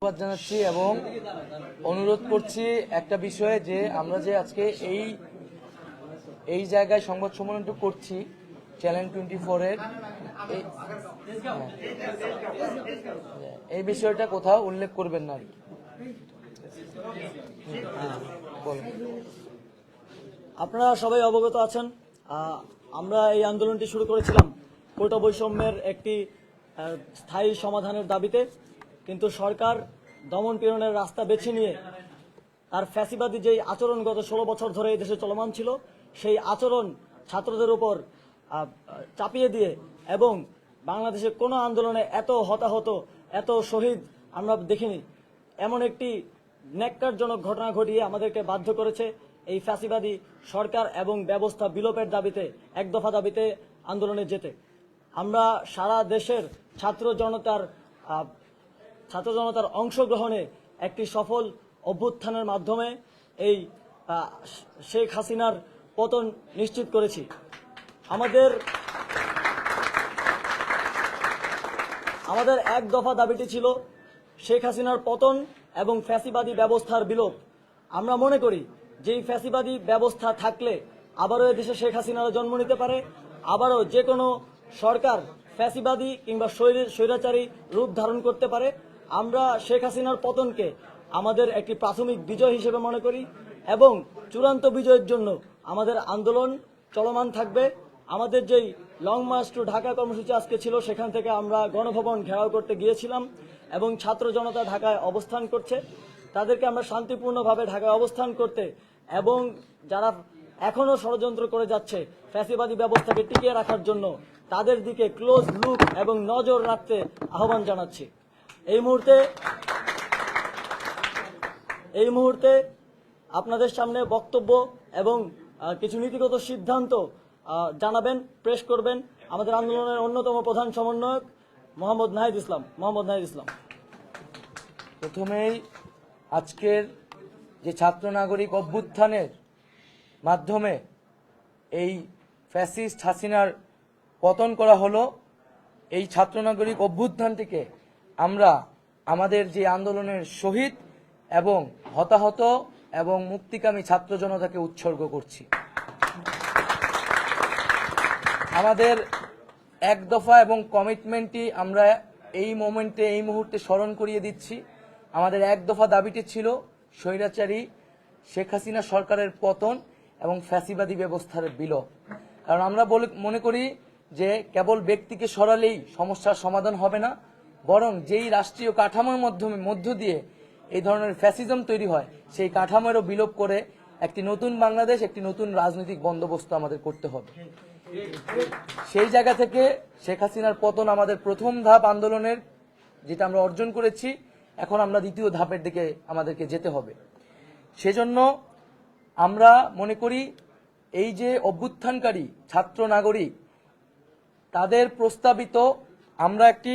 ধন্যবাদ জানাচ্ছি এবং অনুরোধ করছি একটা বিষয়ে যে আমরা যে আজকে এই এই জায়গায় সংবাদ সম্মেলনটা করছি চ্যানেল টোয়েন্টি ফোরের এই বিষয়টা কোথাও উল্লেখ করবেন না কি। আপনারা সবাই অবগত আছেন আমরা এই আন্দোলনটি শুরু করেছিলাম কোটা বৈষম্যের একটি স্থায়ী সমাধানের দাবিতে। কিন্তু সরকার দমন পীড়নের রাস্তা বেছে নিয়ে তার ফ্যাসিবাদী যেই আচরণ গত ষোলো বছর ধরে এই দেশে চলমান ছিল, সেই আচরণ ছাত্রদের উপর চাপিয়ে দিয়ে এবং বাংলাদেশে কোনো আন্দোলনে এত হতাহত, এত শহীদ আমরা দেখিনি। এমন একটি ন্যাক্কারজনক ঘটনা ঘটিয়ে আমাদেরকে বাধ্য করেছে এই ফ্যাসিবাদী সরকার এবং ব্যবস্থা বিলোপের দাবিতে, এক দফা দাবিতে আন্দোলনে যেতে। আমরা সারা দেশের ছাত্র জনতার ছাত্র জনতার অংশগ্রহণে একটি সফল অভ্যুত্থানের মাধ্যমে এই শেখ হাসিনার পতন নিশ্চিত করেছি। আমাদের আমাদের এক দফা দাবিটি ছিল শেখ হাসিনার পতন এবং ফ্যাসিবাদী ব্যবস্থার বিলোপ। আমরা মনে করি যে ফ্যাসিবাদী ব্যবস্থা থাকলে আবারও দেশে শেখ হাসিনারও জন্ম নিতে পারে, আবারও যে কোনো সরকার ফ্যাসিবাদী কিংবা স্বৈর- স্বৈরাচারী রূপ ধারণ করতে পারে। আমরা শেখ হাসিনার পতনকে আমাদের একটি প্রাথমিক বিজয় হিসেবে মনে করি এবং চূড়ান্ত বিজয়ের জন্য আমাদের আন্দোলন চলমান থাকবে। আমাদের যেই লং মার্চ টু ঢাকা কর্মসূচি আজকে ছিল, সেখান থেকে আমরা গণভবন ঘেরাও করতে গিয়েছিলাম এবং ছাত্র জনতা ঢাকায় অবস্থান করছে। তাদেরকে আমরা শান্তিপূর্ণভাবে ঢাকায় অবস্থান করতে এবং যারা এখনও ষড়যন্ত্র করে যাচ্ছে ফ্যাসিবাদী ব্যবস্থাকে টিকিয়ে রাখার জন্য, তাদের দিকে ক্লোজ লুক এবং নজর রাখতে আহ্বান জানাচ্ছি। এই মুহূর্তে এই মুহূর্তে আপনাদের সামনে বক্তব্য এবং কিছু নীতিগত সিদ্ধান্ত জানাবেন প্রেস করবেন আমাদের আন্দোলনের অন্যতম প্রধান সমন্বয়ক মোহাম্মদ নাহিদ ইসলাম। মোহাম্মদ নাহিদ ইসলাম। প্রথমেই আজকের যে ছাত্র নাগরিক অভ্যুত্থানের মাধ্যমে এই ফ্যাসিস্ট হাসিনার পতন করা হলো, এই ছাত্র নাগরিক অভ্যুত্থানটিকে আমরা আমাদের যে আন্দোলনের শহীদ এবং হতাহত এবং মুক্তিকামী ছাত্র জনতাকে উৎসর্গ করছি। আমাদের এক দফা এবং কমিটমেন্টটি আমরা এই মোমেন্টে, এই মুহূর্তে স্মরণ করিয়ে দিচ্ছি। আমাদের এক দফা দাবিটি ছিল স্বৈরাচারী শেখ হাসিনা সরকারের পতন এবং ফ্যাসিবাদী ব্যবস্থার বিলোপ। কারণ আমরা মনে করি যে কেবল ব্যক্তিকে সরালেই সমস্যার সমাধান হবে না বরং যেই রাষ্ট্রীয় কাঠামোর মাধ্যমে, মধ্য দিয়ে এই ধরনের ফ্যাসিজম তৈরি হয়, সেই কাঠামোরও বিলোপ করে একটি নতুন বাংলাদেশ, একটি নতুন রাজনৈতিক বন্দোবস্ত আমাদের করতে হবে। সেই জায়গা থেকে শেখ হাসিনার পতন আমাদের প্রথম ধাপ আন্দোলনের, যেটা আমরা অর্জন করেছি, এখন আমরা দ্বিতীয় ধাপের দিকে আমাদেরকে যেতে হবে। সেজন্য আমরা মনে করি, এই যে অভ্যুত্থানকারী ছাত্র নাগরিক, তাদের প্রস্তাবিত আমরা একটি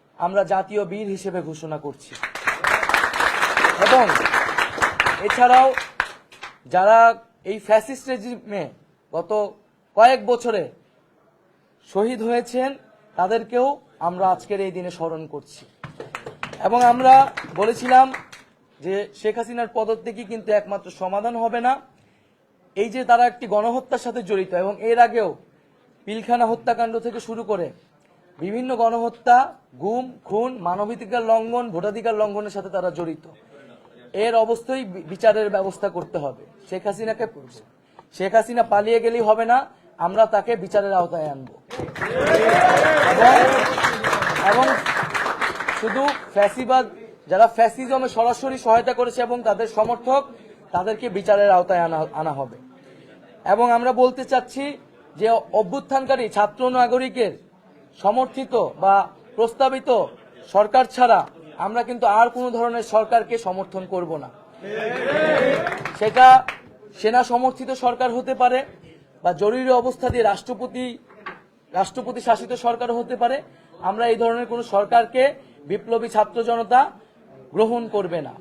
আমরা জাতীয় বীর হিসেবে ঘোষণা করছি। এবং এছাড়াও যারা এই ফ্যাসিস্ট রেজিমে গত কয়েক বছরে শহীদ হয়েছেন, তাদেরকেও আমরা আজকের এই দিনে স্মরণ করছি। এবং আমরা বলেছিলাম যে শেখ হাসিনার পদত্যাগই কিন্তু একমাত্র সমাধান হবে না। এই যে তারা একটি গণহত্যার সাথে জড়িত এবং এর আগেও পিলখানা হত্যাকাণ্ড থেকে শুরু করে বিভিন্ন গণহত্যা, গুম, খুন, মানবাধিকার লঙ্ঘন, ভোটাধিকার লঙ্ঘনের সাথে তারা জড়িত। এর বি- বিচারের ব্যবস্থা করতে হবে। শেখ হাসিনাকে শেখ হাসিনা পালিয়ে গেলেই হবে না, আমরা তাকে বিচারের আওতায় আনব। এবং এবং শুধু ফ্যাসিবাদ, যারা ফ্যাসিজমে সরাসরি সহায়তা করেছে এবং তাদের সমর্থক, তাদেরকে বিচারের আওতায় আনা আনা হবে। এবং আমরা বলতে চাচ্ছি যে অভ্যুত্থানকারী, ছাত্র নাগরিকের সমর্থিত বা প্রস্তাবিত সরকার ছাড়া আমরা কিন্তু আর কোনো ধরনের সরকারকে সমর্থন করব না। সেটা সেনা সমর্থিত সরকার হতে পারে বা জরুরি অবস্থা দিয়ে রাষ্ট্রপতি রাষ্ট্রপতি শাসিত সরকার হতে পারে, আমরা এই ধরনের কোনো সরকারকে বিপ্লবী ছাত্র জনতা গ্রহণ করবে না।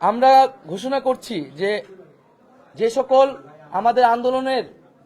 আমরা ঘোষণা করছি যে যে সকল আমাদের আন্দোলনের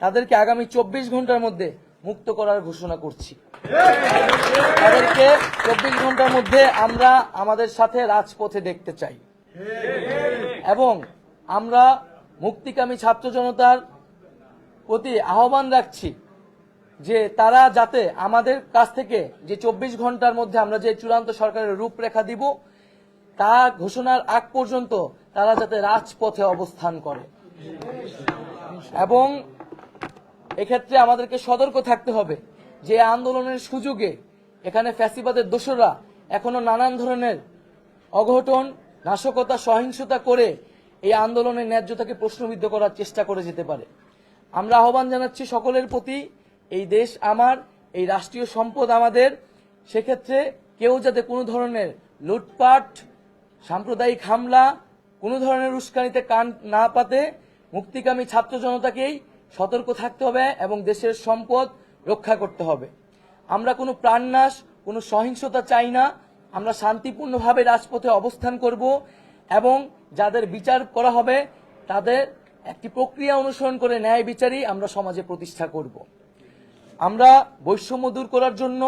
তাদেরকে আগামী চব্বিশ ঘণ্টার মধ্যে মুক্ত করার ঘোষণা করছি। তাদেরকে চব্বিশ ঘণ্টার মধ্যে আমরা আমাদের সাথে রাজপথে দেখতে চাই। এবং আমরা মুক্তিকামী ছাত্র জনতার প্রতি আহ্বান রাখছি যে তারা যাতে আমাদের কাছ থেকে যে চব্বিশ ঘণ্টার মধ্যে আমরা যে চূড়ান্ত সরকারের রূপরেখা দিব, তা ঘোষণার আগ পর্যন্ত তারা যাতে রাজপথে অবস্থান করে। এবং এক্ষেত্রে আমাদেরকে সতর্ক থাকতে হবে যে আন্দোলনের সুযোগে এখানে ফ্যাসিবাদের দোষরা এখনও নানান ধরনের অঘটন, নাশকতা, সহিংসতা করে এই আন্দোলনের ন্যায্যতাকে প্রশ্নবিদ্ধ করার চেষ্টা করে যেতে পারে। আমরা আহ্বান জানাচ্ছি সকলের প্রতি, এই দেশ আমার, এই রাষ্ট্রীয় সম্পদ আমাদের। সেক্ষেত্রে কেউ যাতে কোনো ধরনের লুটপাট, সাম্প্রদায়িক হামলা, কোনো ধরনের উস্কানিতে কান না পাতে, মুক্তিকামী ছাত্র জনতাকেই সতর্ক থাকতে হবে এবং দেশের সম্পদ রক্ষা করতে হবে। আমরা কোনো প্রাণনাশ, কোনো সহিংসতা চাই না। আমরা শান্তিপূর্ণভাবে রাজপথে অবস্থান করব এবং যাদের বিচার করা হবে, তাদের একটি প্রক্রিয়া অনুসরণ করে ন্যায় বিচারই আমরা সমাজে প্রতিষ্ঠা করব। আমরা বৈষম্য দূর করার জন্য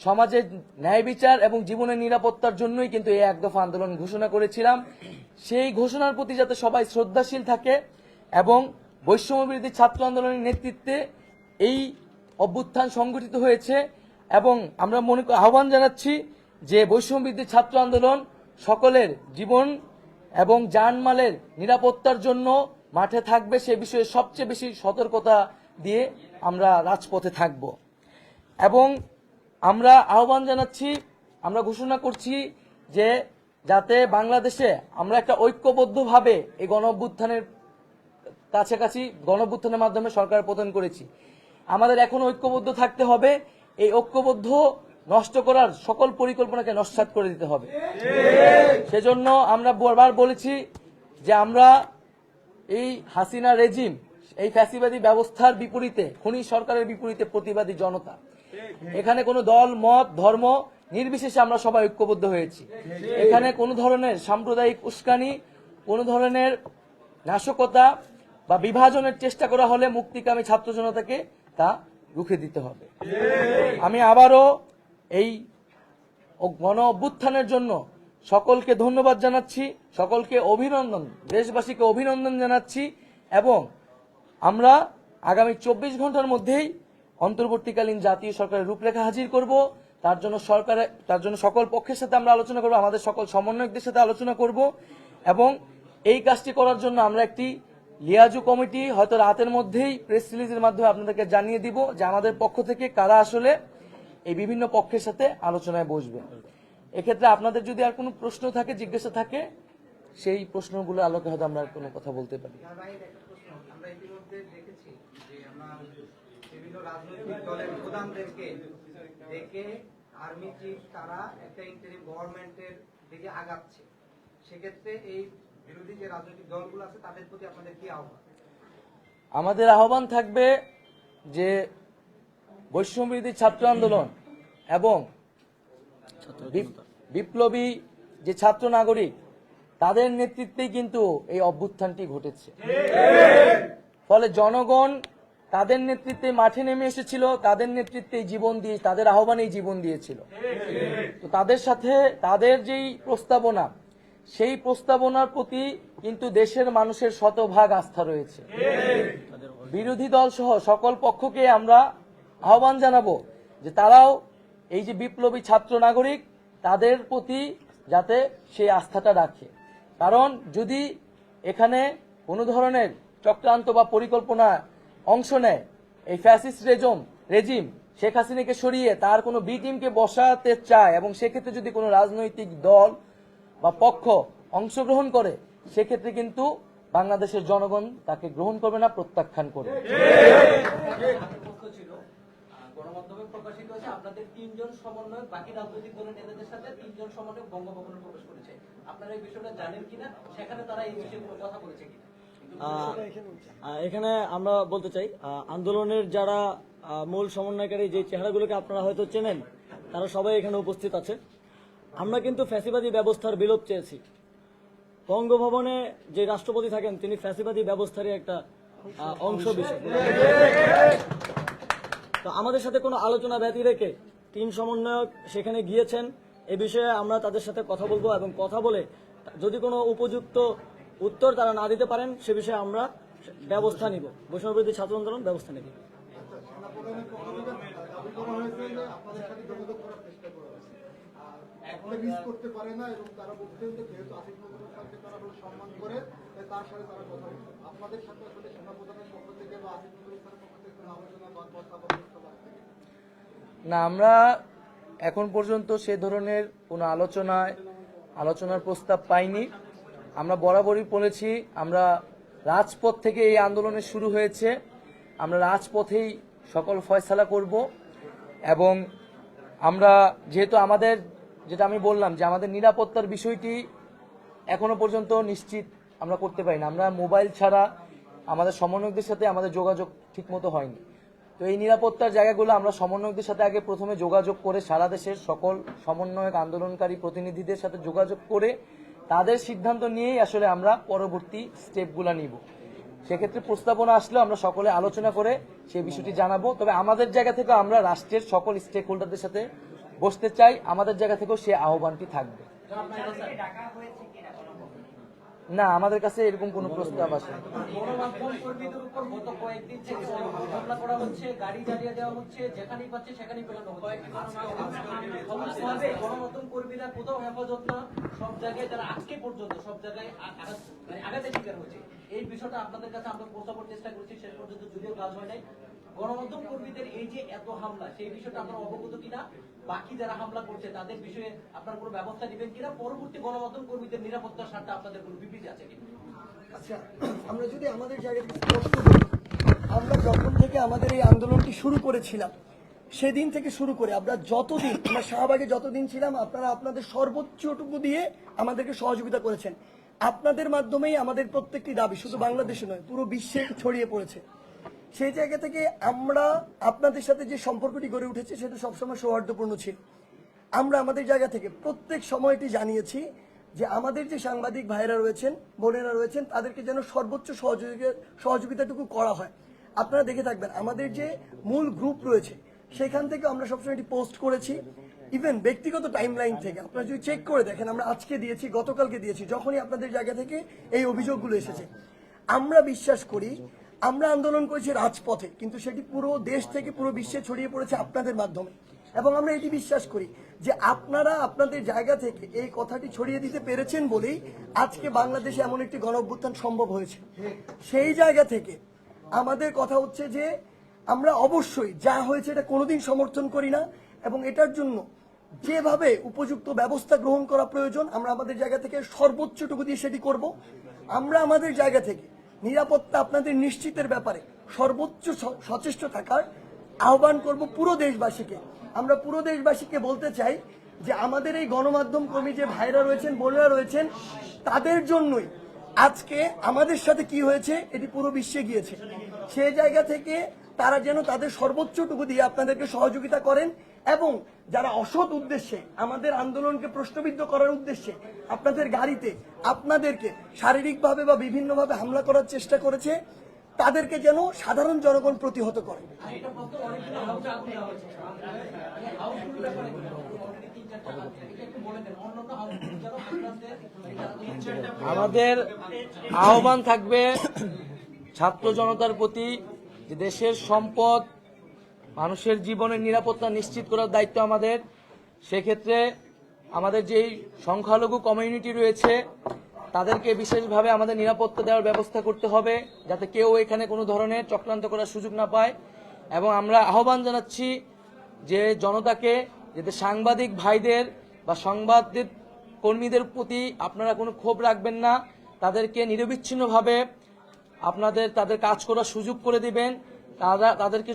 সমাজে ন্যায় বিচার এবং জীবনের নিরাপত্তার জন্যই কিন্তু এই এক দফা আন্দোলন ঘোষণা করেছিলাম। সেই ঘোষণার প্রতি যাতে সবাই শ্রদ্ধাশীল থাকে এবং বৈষম্য বিরোধী ছাত্র আন্দোলনের নেতৃত্বে এই অভ্যুত্থান সংগঠিত হয়েছে এবং আমরা মনে আহ্বান জানাচ্ছি যে বৈষম্য বিরোধী ছাত্র আন্দোলন সকলের জীবন এবং জানমালের নিরাপত্তার জন্য মাঠে থাকবে, সে বিষয়ে সবচেয়ে বেশি সতর্কতা দিয়ে আমরা রাজপথে থাকব। এবং আমরা আহ্বান জানাচ্ছি, আমরা ঘোষণা করছি যে যাতে বাংলাদেশে আমরা একটা ঐক্যবদ্ধভাবে এই গণ অভ্যুত্থানের কাছাকাছি গণভ্যুত্থানের মাধ্যমে সরকার পতন করেছি। আমাদের এখন ঐক্যবদ্ধ থাকতে হবে। এই ঐক্যবদ্ধ নষ্ট করার সকল পরিকল্পনাকে নস্বাত করে দিতে হবে। সেজন্য আমরা বারবার বলেছি যে আমরা এই হাসিনা রেজিম, এই ফ্যাসিবাদী ব্যবস্থার বিপরীতে, খনি সরকারের বিপরীতে প্রতিবাদী জনতা। এখানে কোনো দল, মত, ধর্ম নির্বিশেষে আমরা সবাই ঐক্যবদ্ধ হয়েছি। এখানে কোনো ধরনের সাম্প্রদায়িক উস্কানি, কোনো ধরনের নাশকতা বা বিভাজনের চেষ্টা করা হলে মুক্তিকামী ছাত্র জনতাকে তা রুখে দিতে হবে। আমি আবারও এই গণ অভ্যুত্থানের জন্য সকলকে ধন্যবাদ জানাচ্ছি, সকলকে অভিনন্দন, দেশবাসীকে অভিনন্দন জানাচ্ছি এবং আমরা আগামী চব্বিশ ঘণ্টার মধ্যেই অন্তর্বর্তীকালীন জাতীয় সরকারের রূপরেখা হাজির করব। তার জন্য সরকারের তার জন্য সকল পক্ষের সাথে আমরা আলোচনা করব, আমাদের সকল সমন্বয়কদের সাথে আলোচনা করব এবং এই কাজটি করার জন্য আমরা একটি লিয়াজু কমিটি হয়তো রাতের মধ্যেই প্রেস রিলিজের মাধ্যমে আপনাদেরকে জানিয়ে দিব যে আমাদের পক্ষ থেকে কারা আসলে এই বিভিন্ন পক্ষের সাথে আলোচনায় বসবে। এক্ষেত্রে আপনাদের যদি আর কোনো প্রশ্ন থাকে, জিজ্ঞাসা থাকে, সেই প্রশ্নগুলো আলোকে হয়তো আমরা কোনো কথা বলতে পারি। সেক্ষেত্রে এই আমাদের আহ্বান থাকবে যে বৈষম্যবিরোধী ছাত্র আন্দোলন এবং বিপ্লবী যে ছাত্র নাগরিক, তাদের নেতৃত্বেই কিন্তু এই অভ্যুত্থানটি ঘটেছে। ফলে জনগণ তাদের নেতৃত্বে মাঠে নেমে এসেছিল, তাদের নেতৃত্বে জীবন দিয়ে, তাদের আহ্বানেই জীবন দিয়েছিল। তো তাদের সাথে, তাদের যেই প্রস্তাবনা সেই প্রস্তাবনার প্রতি কিন্তু দেশের মানুষের শতভাগ আস্থা রয়েছে। বিরোধী দল সহ সকল পক্ষকে আমরা আহ্বান জানাব যে তারাও এই যে বিপ্লবী ছাত্র নাগরিক, তাদের প্রতি যাতে সেই আস্থাটা রাখে। কারণ যদি এখানে কোনো ধরনের চক্রান্ত বা পরিকল্পনা অংশ নেয়, এই ফ্যাসিস্ট রেজম, রেজিম শেখ হাসিনাকে সরিয়ে তার কোনো বি টিমকে বসাতে চায় এবং সেক্ষেত্রে যদি কোনো রাজনৈতিক দল বা পক্ষ অংশগ্রহণ করে সেক্ষেত্রে কিন্তু বাংলাদেশের জনগণ তাকে গ্রহণ করবে না প্রত্যাখ্যান করবে। প্রশ্ন ছিল আহ, গণমাধ্যমে প্রকাশিত হয়েছে আপনাদের তিনজন সমন্বয়ক বাকি রাজনৈতিক দলের নেতাদের সাথে তিনজন সমন্বয়ক বঙ্গভবনে প্রবেশ করেছে। আপনারা এই বিষয়টা জানেন কিনা? সেখানে তারা এই বিষয়ে কোনো কথা বলেছে কিনা? কিন্তু আহ, আহ, এখানে আমরা বলতে চাই আন্দোলনের যারা মূল সমন্বয়কারী যে চেহারাগুলোকে আপনারা হয়তো চেনেন তারা সবাই এখানে উপস্থিত আছে। আমরা কিন্তু ফ্যাসিবাদী ব্যবস্থার বিলোপ চেয়েছি। বঙ্গভবনে যে রাষ্ট্রপতি থাকেন, তিনি ফ্যাসিবাদী ব্যবস্থারই একটা অংশ বিষয় তো আমাদের সাথে কোনো আলোচনা ব্যতি রেখে তিন সমন্বয়ক সেখানে গিয়েছেন, এ বিষয়ে আমরা তাদের সাথে কথা বলব এবং কথা বলে যদি কোনো উপযুক্ত উত্তর তারা না দিতে পারেন, সে বিষয়ে আমরা ব্যবস্থা নিব। বৈষ্ণববিরোধী ছাত্র আন্দোলন ব্যবস্থা নেব। মিস করতে পারে না এবং তারা বলতেন যে যেহেতু আসিফ নজরুল খানকে তারা বলে সম্মান করে তাই তার সাথে তারা কথা বলছে। আপনাদের সাথে আসলে সেনাপ্রধানের পক্ষ থেকে বা আসিফ নজরুল খানের পক্ষ থেকে কোনো আলোচনা বা কথা না আমরা এখন পর্যন্ত সে ধরনের কোনো আলোচনায় আলোচনার প্রস্তাব পাইনি। আমরা বরাবরই বলেছি আমরা রাজপথ থেকে এই আন্দোলনের শুরু হয়েছে। আমরা রাজপথেই সকল ফয়সালা করব এবং আমরা যেহেতু আমাদের যেটা আমি বললাম যে আমাদের নিরাপত্তার বিষয়টি এখনও পর্যন্ত নিশ্চিত আমরা করতে পারি না। আমরা মোবাইল ছাড়া আমাদের সমন্বয়কদের সাথে আমাদের যোগাযোগ ঠিকমতো হয়নি। তো এই নিরাপত্তার জায়গাগুলো আমরা সমন্বয়কদের সাথে আগে প্রথমে যোগাযোগ করে সারা দেশের সকল সমন্বয়ক আন্দোলনকারী প্রতিনিধিদের সাথে যোগাযোগ করে তাদের সিদ্ধান্ত নিয়েই আসলে আমরা পরবর্তী স্টেপগুলো নিব। সেক্ষেত্রে প্রস্তাবনা আসলে আমরা সকলে আলোচনা করে সেই বিষয়টি জানাব। তবে আমাদের জায়গা থেকে আমরা রাষ্ট্রের সকল স্টেক হোল্ডারদের সাথে বসতে চাই, আমাদের জায়গা থেকেও সে আহ্বানটি থাকবে। না, আমাদের কাছে এরকম কোনো প্রস্তাব আসে আপনাদের কাছে আমরা পৌঁছাবার চেষ্টা করছি, শেষ পর্যন্ত যদিও কাজ হয় নাই গণমাধ্যম কর্মীদের এই যে এত হামলা, সেই বিষয়টা আপনারা অবগত কিনা? বাকি যারা হামলা করছে, তাদের বিষয়ে আপনারা কোনো ব্যবস্থা নেবেন কিনা? পরবর্তী গণমাধ্যম কর্মীদের নিরাপত্তার স্বার্থে আপনাদের কোনো বিবৃতি আছে কিনা? আচ্ছা আমরা যদি আমাদের জায়গা থেকে স্পষ্ট আমরা যখন থেকে আমাদের এই আন্দোলনটি শুরু করেছিলাম, সেদিন থেকে শুরু করে আমরা যতদিন, আমরা শাহবাগে যতদিন ছিলাম, আপনারা আপনাদের সর্বোচ্চটুকু দিয়ে আমাদেরকে সহযোগিতা করেছেন। আপনাদের মাধ্যমেই আমাদের প্রত্যেকটি দাবি শুধু বাংলাদেশে নয়, পুরো বিশ্বে ছড়িয়ে পড়েছে। সেই জায়গা থেকে আমরা আপনাদের সাথে যে সম্পর্কটি গড়ে উঠেছে সেটা সবসময় সৌহার্দ্যপূর্ণ ছিল। আমরা আমাদের জায়গা থেকে প্রত্যেক সময়টি জানিয়েছি যে আমাদের যে সাংবাদিক ভাইরা রয়েছেন, বোনেরা রয়েছেন, তাদেরকে যেন সর্বোচ্চ সহযোগিতা, সহযোগিতাটুকু করা হয়। আপনারা দেখে থাকবেন, আমাদের যে মূল গ্রুপ রয়েছে, সেখান থেকে আমরা সবসময় এটি পোস্ট করেছি। ইভেন ব্যক্তিগত টাইমলাইন থেকে, আপনারা যদি চেক করে দেখেন, আমরা আজকে দিয়েছি, গতকালকে দিয়েছি, যখনই আপনাদের জায়গা থেকে এই অভিযোগগুলো এসেছে। আমরা বিশ্বাস করি আমরা আন্দোলন করেছি রাজপথে, কিন্তু সেটি পুরো দেশ থেকে পুরো বিশ্বে ছড়িয়ে পড়েছে আপনাদের মাধ্যমে। এবং আমরা এটি বিশ্বাস করি যে আপনারা আপনাদের জায়গা থেকে এই কথাটি ছড়িয়ে দিতে পেরেছেন বলেই আজকে বাংলাদেশে এমন একটি গণ অভ্যুত্থান সম্ভব হয়েছে। সেই জায়গা থেকে আমাদের কথা হচ্ছে যে আমরা অবশ্যই যা হয়েছে এটা কোনোদিন সমর্থন করি না এবং এটার জন্য যেভাবে উপযুক্ত ব্যবস্থা গ্রহণ করা প্রয়োজন, আমরা আমাদের জায়গা থেকে সর্বোচ্চটুকু দিয়ে সেটি করব। আমরা আমাদের জায়গা থেকে নিরাপত্তা আপনাদের নিশ্চিতের ব্যাপারে সর্বোচ্চ সচেষ্ট থাকার আহ্বান করব পুরো দেশবাসীকে। আমরা পুরো দেশবাসীকে বলতে চাই যে আমাদের এই গণমাধ্যম কর্মী যে ভাইরা রয়েছেন, বোনেরা রয়েছেন, তাদের জন্যই আজকে আমাদের সাথে কি হয়েছে এটি পুরো বিশ্বে গিয়েছে। সেই জায়গা থেকে তারা যেন তাদের সর্বোচ্চটুকু দিয়ে আপনাদেরকে সহযোগিতা করেন এবং যারা অসৎ উদ্দেশ্যে আমাদের আন্দোলনকে প্রশ্নবিদ্ধ করার উদ্দেশ্যে আপনাদের গাড়িতে আপনাদেরকে শারীরিকভাবে বা বিভিন্নভাবে হামলা করার চেষ্টা করেছে, তাদেরকে যেন সাধারণ জনগণ প্রতিহত করে। আমাদের আহ্বান থাকবে ছাত্র জনতার প্রতি দেশের সম্পদ মানুষের জীবনের নিরাপত্তা নিশ্চিত করার দায়িত্ব আমাদের। সেক্ষেত্রে আমাদের যেই সংখ্যালঘু কমিউনিটি রয়েছে, তাদেরকে বিশেষভাবে আমাদের নিরাপত্তা দেওয়ার ব্যবস্থা করতে হবে, যাতে কেউ এখানে কোনো ধরনের চক্রান্ত করার সুযোগ না পায়। এবং আমরা আহ্বান জানাচ্ছি যে জনতাকে, যাতে সাংবাদিক ভাইদের বা সংবাদদের কর্মীদের প্রতি আপনারা কোনো ক্ষোভ রাখবেন না, তাদেরকে নিরবিচ্ছিন্নভাবে আপনাদের, তাদের কাজ করার সুযোগ করে দিবেন। তারা তাদেরকে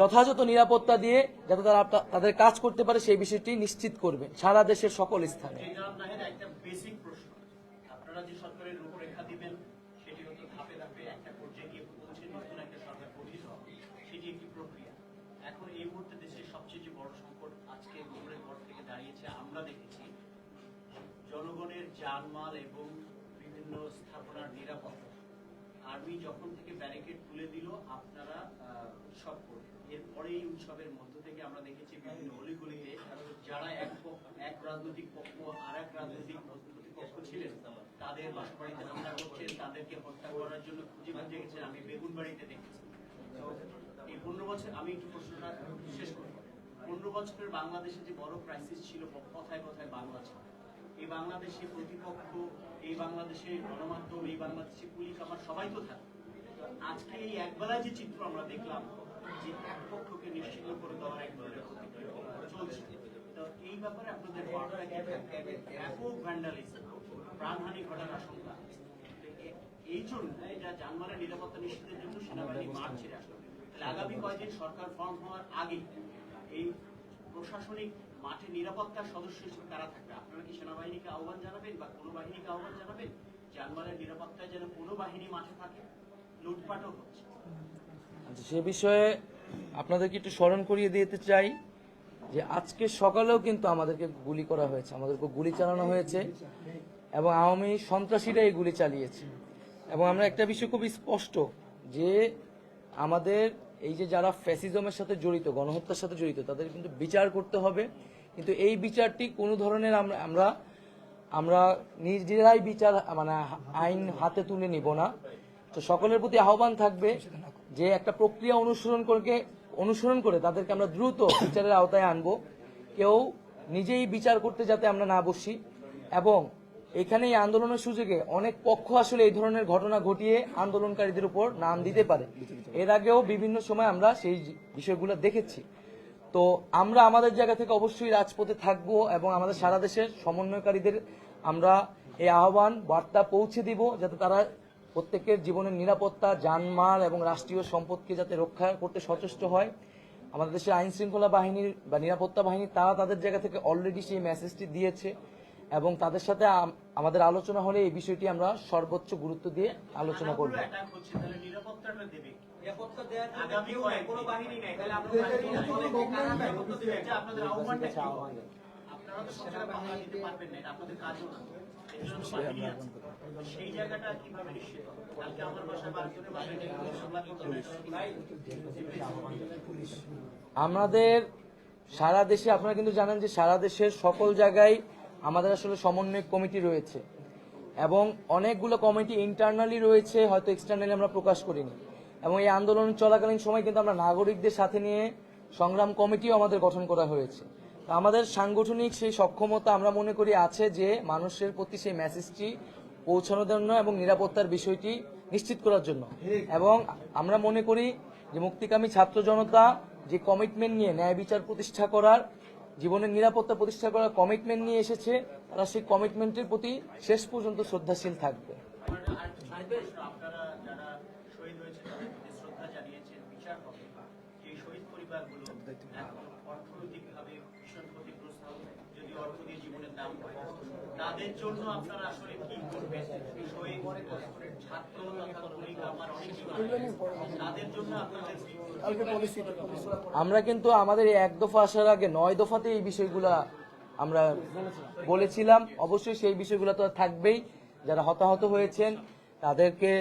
যথাযথ নিরাপত্তা দিয়ে যাতে তারা তাদের কাজ করতে পারে, সেই বিষয়টি নিশ্চিত করবে সারা দেশের সকল স্থানে। জনগণের জানমাল এবং বিভিন্ন স্থাপনার নিরাপত্তা। আর্মি যখন থেকে ব্যারিকেড তুলে দিল, আপনারা উৎসব করলেন। এরপরে এই উৎসবের মধ্য থেকে আমরা দেখেছি বিভিন্ন অলিগলিতে যারা এক পক্ষ- এক রাজনৈতিক পক্ষ আর এক রাজনৈতিক প্রতিপক্ষ ছিলেন, তাদের বাসাবাড়িতে হামলা করছেন তাদেরকে হত্যা করার জন্য খুঁজে খুঁজে গেছেন আমি বেগুনবাড়িতে দেখেছি। তো এই পনেরো বছর, আমি একটু প্রশ্নটা শেষ করি। পনেরো বছরের বাংলাদেশে যে বড় ক্রাইসিস ছিল, কথায় কথায় বাংলা ছাড়া এই বাংলাদেশে প্রতিপক্ষ, এই বাংলাদেশে গণমাধ্যম, এই বাংলাদেশে পুলিশ, আমার সবাই তো থাকে। আজকে এই একবেলায় যে চিত্র আমরা দেখলাম, যে এক পক্ষকে নিশ্চিত করে দেওয়ার এক চলছে। তো এই ব্যাপারে আপনাদের ব্যাপক ভ্যান্ডালিজম প্রাণহানি ঘটার আশঙ্কা। এই জন্য এটা নিরাপত্তা নিশ্চিতের জন্য সেনাবাহিনী মাঠ ছেড়ে তাহলে আগামী কয়েকদিন সরকার ফর্ম হওয়ার আগে এই প্রশাসনিক মাঠে নিরাপত্তার সদস্য হিসেবে কারা থাকবে? আপনারা কি সেনাবাহিনীকে আহ্বান জানাবেন বা কোনো বাহিনীকে আহ্বান জানাবেন? জানমালের নিরাপত্তায় যেন কোনো বাহিনী মাঠে থাকে? লুটপাটও হচ্ছে। আচ্ছা, সে বিষয়ে আপনাদেরকে একটু স্মরণ করিয়ে দিতে চাই যে আজকে সকালেও কিন্তু আমাদেরকে গুলি করা হয়েছে আমাদেরকে গুলি চালানো হয়েছে এবং আওয়ামী সন্ত্রাসীরা এই গুলি চালিয়েছে। এবং আমরা একটা বিষয় খুব স্পষ্ট যে আমাদের এই যে যারা ফ্যাসিজমের সাথে জড়িত গণহত্যার সাথে জড়িত তাদের কিন্তু বিচার করতে হবে। কিন্তু এই বিচারটি কোনো ধরনের আমরা আমরা নিজেরাই বিচার মানে আইন হাতে তুলে নিব না। তো সকলের প্রতি আহ্বান থাকবে যে একটা প্রক্রিয়া অনুসরণ করে অনুসরণ করে তাদেরকে আমরা দ্রুত বিচারের আওতায় আনব। কেউ নিজেই বিচার করতে যাতে আমরা না বসি। এবং এখানে এই আন্দোলনের সুযোগে অনেক পক্ষ আসলে এই ধরনের ঘটনা ঘটিয়ে আন্দোলনকারীদের উপর নাম দিতে পারে। এর আগেও বিভিন্ন সময় আমরা সেই বিষয়গুলো দেখেছি। তো আমরা আমাদের জায়গা থেকে অবশ্যই রাজপথে থাকব এবং আমাদের সারা দেশের সমন্বয়কারীদের আমরা এই আহ্বান, বার্তা পৌঁছে দিব যাতে তারা প্রত্যেকের জীবনের নিরাপত্তা, জানমাল এবং রাষ্ট্রীয় সম্পদকে যাতে রক্ষা করতে সচেষ্ট হয়। আমাদের দেশের আইন শৃঙ্খলা বাহিনীর বা নিরাপত্তা বাহিনী তারা তাদের জায়গা থেকে অলরেডি সেই মেসেজটি দিয়েছে এবং তাদের সাথে আমাদের আলোচনা হলে এই বিষয়টি আমরা সর্বোচ্চ গুরুত্ব দিয়ে আলোচনা করব। সেই জায়গাটা কীভাবে নিশ্চিত কালকে আমার বাসায় আমাদের সারা দেশে আপনারা কিন্তু জানেন যে সারা দেশের সকল জায়গায় আমাদের আসলে সমন্বয় কমিটি রয়েছে। এবং অনেকগুলো কমিটি ইন্টারনালি রয়েছে হয়তো এক্সটার্নালি আমরা প্রকাশ করিনি। এবং এই আন্দোলন চলাকালীন সময় কিন্তু আমরা নাগরিকদের সাথে নিয়ে সংগ্রাম কমিটিও আমাদের গঠন করা হয়েছে। আমাদের সাংগঠনিক সেই সক্ষমতা আমরা মনে করি আছে যে মানুষের প্রতি সেই মেসেজটি পৌঁছানোর জন্য এবং নিরাপত্তার বিষয়টি নিশ্চিত করার জন্য। এবং আমরা মনে করি যে মুক্তিকামী ছাত্র জনতা যে কমিটমেন্ট নিয়ে ন্যায় বিচার প্রতিষ্ঠা করার, জীবনের নিরাপত্তা প্রতিষ্ঠা করার কমিটমেন্ট নিয়ে এসেছে, তারা সেই কমিটমেন্টের প্রতি শেষ পর্যন্ত শ্রদ্ধাশীল থাকবে আমার আরেকটা প্রশ্ন, আপনারা যারা শহীদ হয়েছেন তাদের প্রতি শ্রদ্ধা জানিয়েছেন বিচার হবে যে শহীদ পরিবারগুলো এখন অর্থনৈতিকভাবে ভীষণ ক্ষতিগ্রস্ত হবে যদি অর্থ দিয়ে জীবনের দাম হয় তাদের জন্য আপনারা আসলে কি করবেন? শহীদ ছাত্র তাদের জন্য আপনাদের আমরা কিন্তু আমাদের এই এক দফা আসার আগে নয় দফাতে এই বিষয়গুলা আমরা বলেছিলাম। অবশ্যই সেই বিষয়গুলো তো থাকবেই। যারা হতাহত হয়েছেন তাদেরকে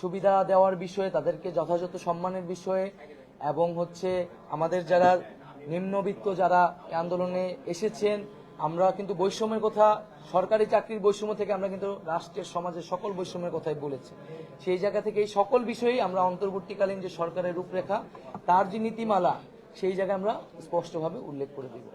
সুবিধা দেওয়ার বিষয়ে তাদেরকে যথাযথ সম্মানের বিষয়ে এবং হচ্ছে আমাদের যারা নিম্নবিত্ত যারা আন্দোলনে এসেছেন আমরা কিন্তু বৈষম্যের কথা সরকারি চাকরির বৈষম্য থেকে আমরা কিন্তু রাষ্ট্রের সমাজের সকল বৈষম্যের কথাই বলেছি। সেই জায়গা থেকে এই সকল বিষয়েই আমরা অন্তর্বর্তীকালীন যে সরকারের রূপরেখা তার যে নীতিমালা সেই জায়গায় আমরা স্পষ্টভাবে উল্লেখ করে দিব।